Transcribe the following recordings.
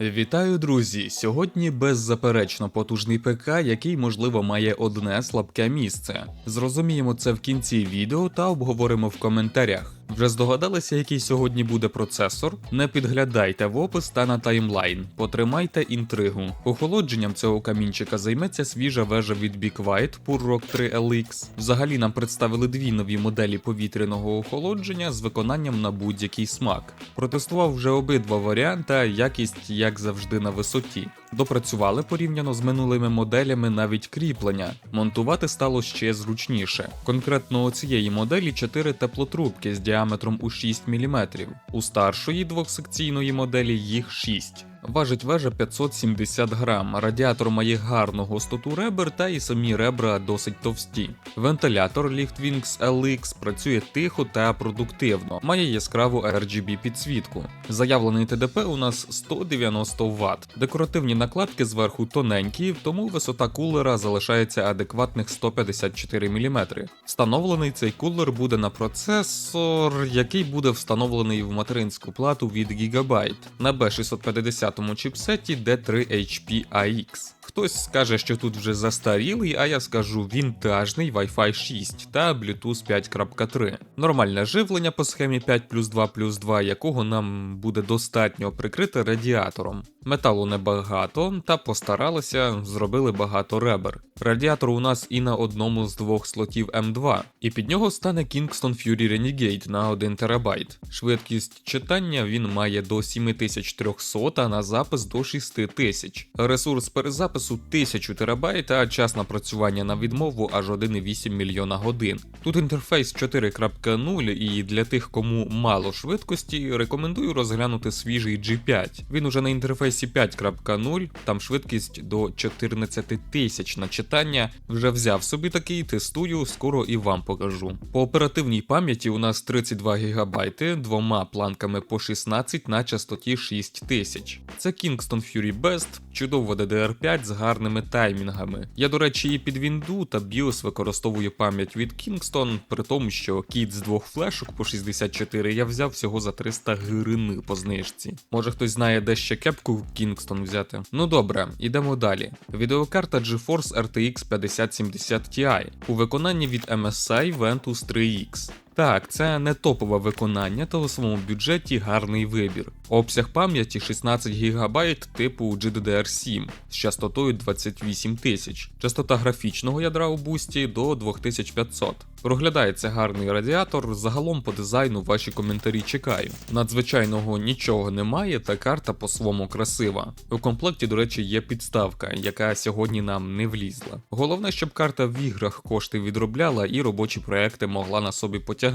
Вітаю, друзі! Сьогодні беззаперечно потужний ПК, який можливо має одне слабке місце. Зрозуміємо це в кінці відео та обговоримо в коментарях. Вже здогадалися, який сьогодні буде процесор? Не підглядайте в опис та на таймлайн, потримайте інтригу. Охолодженням цього камінчика займеться свіжа вежа від Big White Purrock 3 LX. Взагалі нам представили дві нові моделі повітряного охолодження з виконанням на будь-який смак. Протестував вже обидва варіанти, якість як завжди на висоті. Допрацювали порівняно з минулими моделями навіть кріплення. Монтувати стало ще зручніше. Конкретно у цієї моделі 4 теплотрубки з діаметром у 6 мм. У старшої двохсекційної моделі їх 6. Важить вежа 570 грам, радіатор має гарну гостоту ребер та і самі ребра досить товсті. Вентилятор Liftwings LX працює тихо та продуктивно, має яскраву RGB підсвітку. Заявлений ТДП у нас 190 Вт. Декоративні накладки зверху тоненькі, тому висота кулера залишається адекватних 154 мм. Встановлений цей кулер буде на процесор, який буде встановлений в материнську плату від Gigabyte на B650 чіпсеті D3 HP AX. Хтось скаже, що тут вже застарілий, а я скажу вінтажний Wi-Fi 6 та Bluetooth 5.3. Нормальне живлення по схемі 5 плюс 2 плюс 2, якого нам буде достатньо прикрити радіатором. Металу небагато, та постаралися, зробили багато ребер. Радіатор у нас і на одному з двох слотів М2, і під нього стане Kingston Fury Renegade на 1 ТБ. Швидкість читання він має до 7300, а на запис до 6000. Ресурс перезапису 1000 ТБ, а час напрацювання на відмову аж 1,8 мільйона годин. Тут інтерфейс 4.0 і для тих, кому мало швидкості, рекомендую розглянути свіжий G5. Він уже на інтерфейсі 5.0, там швидкість до 14 тисяч на читання. Вже взяв собі такий, тестую, скоро і вам покажу. По оперативній пам'яті у нас 32 ГБ, двома планками по 16 на частоті 6000. Це Kingston Fury Best, чудова DDR5 з гарними таймінгами. Я, до речі, і під Windows та BIOS використовую пам'ять від Kingston, при тому, що кіт з двох флешок по 64 я взяв всього за 300 гривень по знижці. Може хтось знає, де ще кепку Kingston взяти? Ну добре, ідемо далі. Відеокарта GeForce RTX 5070 Ti у виконанні від MSI Ventus 3X. Так, це не топове виконання, та у своєму бюджеті гарний вибір. Обсяг пам'яті 16 ГБ типу GDDR7 з частотою 28 тисяч, частота графічного ядра у бусті до 2500. Проглядається гарний радіатор. Загалом по дизайну ваші коментарі чекаю. Надзвичайного нічого немає, та карта по-своєму красива. У комплекті, до речі, є підставка, яка сьогодні нам не влізла. Головне, щоб карта в іграх кошти відробляла і робочі проекти могла на собі потягнути,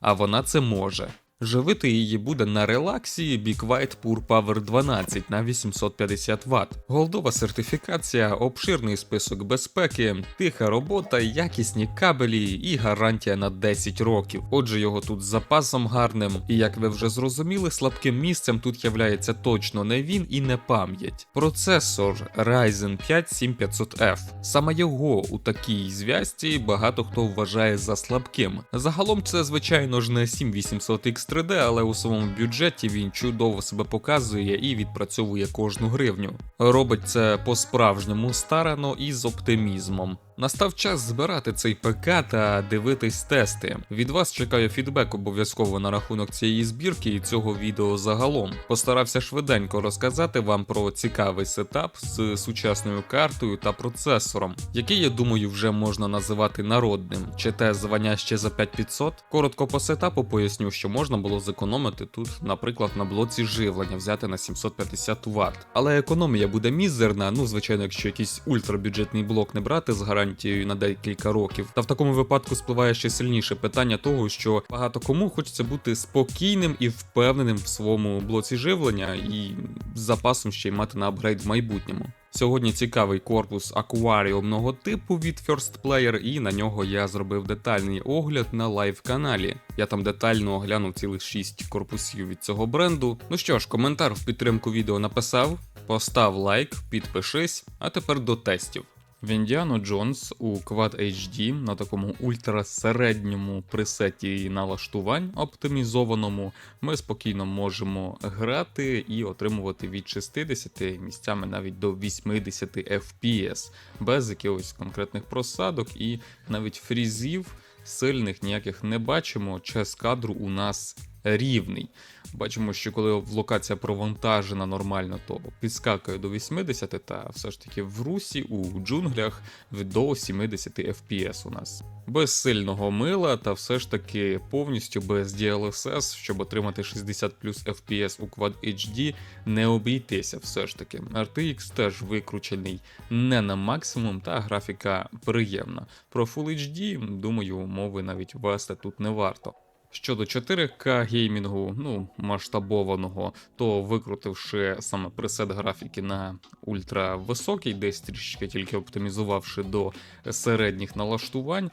а вона це може. Живити її буде на релаксі Big White Pure Power 12 на 850 Вт. Голдова сертифікація, обширний список безпеки, тиха робота, якісні кабелі і гарантія на 10 років. Отже, його тут з запасом гарним. І як ви вже зрозуміли, слабким місцем тут являється точно не він і не пам'ять. Процесор Ryzen 5 7500F. Саме його у такій зв'язці багато хто вважає за слабким. Загалом це, звичайно ж, не 7800X 3D, але у своєму бюджеті він чудово себе показує і відпрацьовує кожну гривню. Робить це по-справжньому старано і з оптимізмом. Настав час збирати цей ПК та дивитись тести. Від вас чекаю фідбек обов'язково на рахунок цієї збірки і цього відео загалом. Постарався швиденько розказати вам про цікавий сетап з сучасною картою та процесором, який, я думаю, вже можна називати народним. Чи те звання ще за 5500? Коротко по сетапу поясню, що можна було зекономити тут, наприклад, на блоці живлення взяти на 750 Вт. Але економія буде мізерна, ну звичайно, якщо якийсь ультрабюджетний блок не брати з гарантією на декілька років. Та в такому випадку спливає ще сильніше питання того, що багато кому хочеться бути спокійним і впевненим в своєму блоці живлення, і з запасом ще й мати на апгрейд в майбутньому. Сьогодні цікавий корпус акваріумного типу від First Player, і на нього я зробив детальний огляд на лайв каналі. Я там детально оглянув цілих 6 корпусів від цього бренду. Ну що ж, коментар в підтримку відео написав, постав лайк, підпишись, а тепер до тестів. В Indiana Jones у Quad HD на такому ультрасередньому пресеті налаштувань оптимізованому ми спокійно можемо грати і отримувати від 60 місцями навіть до 80 FPS без якихось конкретних просадок і навіть фрізів сильних ніяких не бачимо. Час кадру у нас рівний. Бачимо, що коли локація провантажена нормально, то підскакує до 80, та все ж таки в русі у джунглях до 70 FPS у нас. Без сильного мила, та все ж таки повністю без DLSS, щоб отримати 60 плюс FPS у Quad HD, не обійтися все ж таки. RTX теж викручений не на максимум, та графіка приємна. Про Full HD, думаю, мови навіть вести тут не варто. Щодо 4К геймінгу, ну масштабованого, то викрутивши саме пресет графіки на ультрависокий, десь трішки тільки оптимізувавши до середніх налаштувань,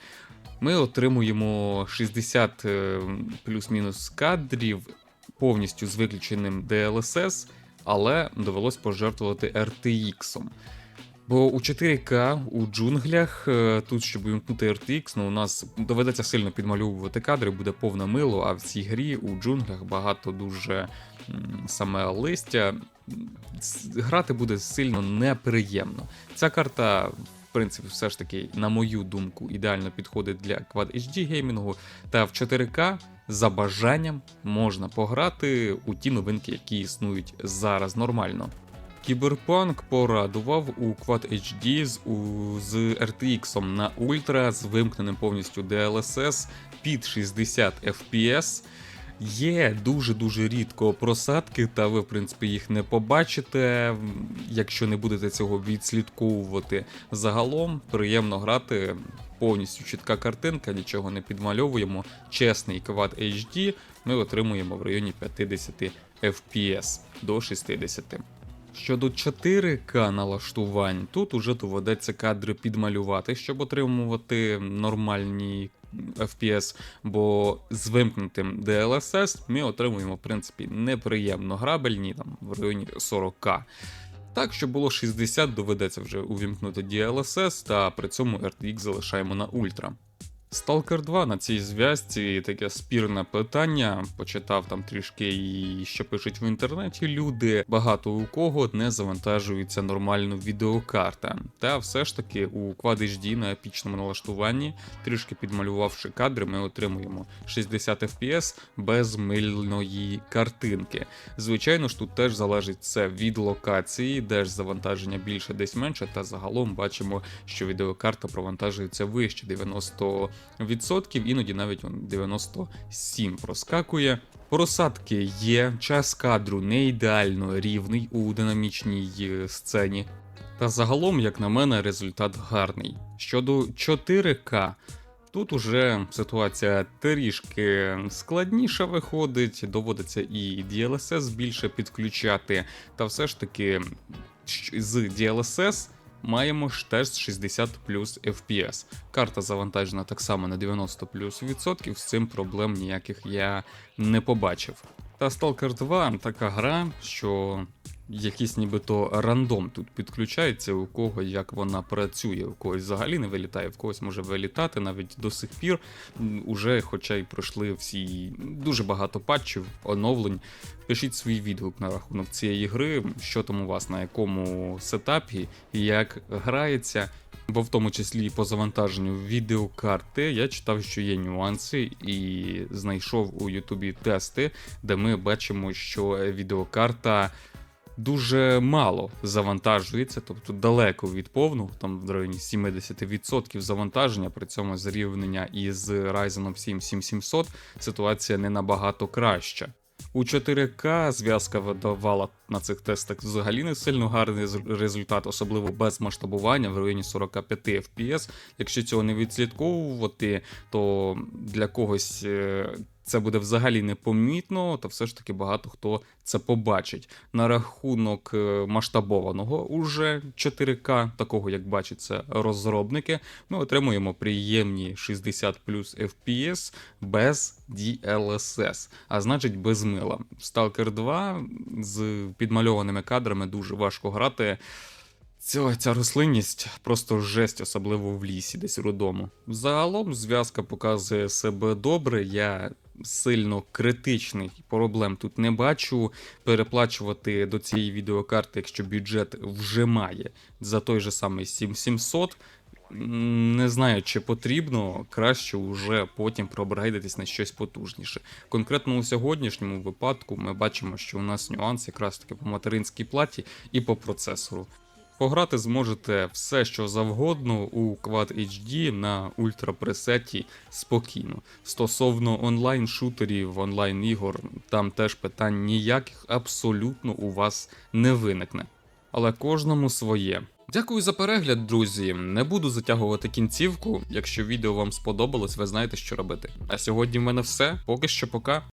ми отримуємо 60 е, плюс-мінус кадрів повністю з виключеним DLSS, але довелось пожертвувати RTX. Бо у 4К у джунглях, е, тут, щоб вимкнути RTX, ну у нас доведеться сильно підмальовувати кадри, буде повне мило, а в цій грі у джунглях багато дуже саме листя. Грати буде сильно неприємно. Ця карта, в принципі, все ж таки, на мою думку, ідеально підходить для Quad HD геймінгу. Та в 4К за бажанням можна пограти у ті новинки, які існують зараз нормально. Кіберпанк порадував у Quad HD з, у, з RTX на Ультра з вимкненим повністю DLSS під 60 FPS. Є дуже-дуже рідко просадки, та ви, в принципі, їх не побачите, якщо не будете цього відслідковувати. Загалом приємно грати, повністю чітка картинка, нічого не підмальовуємо. Чесний Quad HD ми отримуємо в районі 50 FPS до 60. Щодо 4К налаштувань, тут уже доведеться кадри підмалювати, щоб отримувати нормальні FPS, бо з вимкнутим DLSS ми отримуємо, в принципі, неприємно грабельні там в районі 40к. Так, щоб було 60, доведеться вже увімкнути DLSS, та при цьому RTX залишаємо на ультра. Stalker 2 на цій зв'язці таке спірне питання. Почитав там трішки і що пишуть в інтернеті люди. Багато у кого не завантажується нормально відеокарта. Та все ж таки у Quad HD на епічному налаштуванні, трішки підмалювавши кадри, ми отримуємо 60 FPS без мильної картинки. Звичайно ж, тут теж залежить це від локації, де ж завантаження більше, десь менше, та загалом бачимо, що відеокарта провантажується вище 90%, іноді навіть он 97 проскакує. Просадки є, час кадру не ідеально рівний у динамічній е, сцені. Та загалом, як на мене, результат гарний. Щодо 4К, тут уже ситуація трішки складніша виходить, доводиться і DLSS більше підключати, та все ж таки з DLSS маємо ж теж 60 плюс FPS. Карта завантажена так само на 90 плюс відсотків, з цим проблем ніяких я не побачив. Та Stalker 2 така гра, що якийсь нібито рандом тут підключається, у кого як вона працює, у когось взагалі не вилітає, в когось може вилітати навіть до сих пір. Уже, хоча й пройшли всі дуже багато патчів, оновлень. Пишіть свій відгук на рахунок цієї гри, що там у вас на якому сетапі, як грається. Бо в тому числі і по завантаженню відеокарти я читав, що є нюанси, і знайшов у Ютубі тести, де ми бачимо, що відеокарта дуже мало завантажується, тобто далеко від повного, там в районі 70% завантаження, при цьому зрівнення із Ryzen 7 7700 ситуація не набагато краща. У 4К зв'язка видавала на цих тестах взагалі не сильно гарний результат, особливо без масштабування в районі 45 FPS. Якщо цього не відслідковувати, то для когось е, це буде взагалі непомітно, то все ж таки багато хто це побачить. На рахунок е, масштабованого уже 4К, такого як бачать це розробники, ми отримуємо приємні 60 плюс FPS без DLSS, а значить без мила. Stalker 2 з підмальованими кадрами дуже важко грати. Ця, ця рослинність просто жесть, особливо в лісі, десь рудому. Загалом зв'язка показує себе добре. Я сильно критичний проблем тут не бачу. Переплачувати до цієї відеокарти, якщо бюджет вже має за той же самий 7700. Не знаю, чи потрібно краще вже потім пробрейдитись на щось потужніше. Конкретно у сьогоднішньому випадку ми бачимо, що у нас нюанс якраз таки по материнській платі і по процесору. Пограти зможете все, що завгодно у Quad HD на ультрапресеті спокійно. Стосовно онлайн-шутерів, онлайн-ігор, там теж питань ніяких абсолютно у вас не виникне. Але кожному своє. Дякую за перегляд, друзі. Не буду затягувати кінцівку. Якщо відео вам сподобалось, ви знаєте, що робити. А сьогодні в мене все. Поки що пока.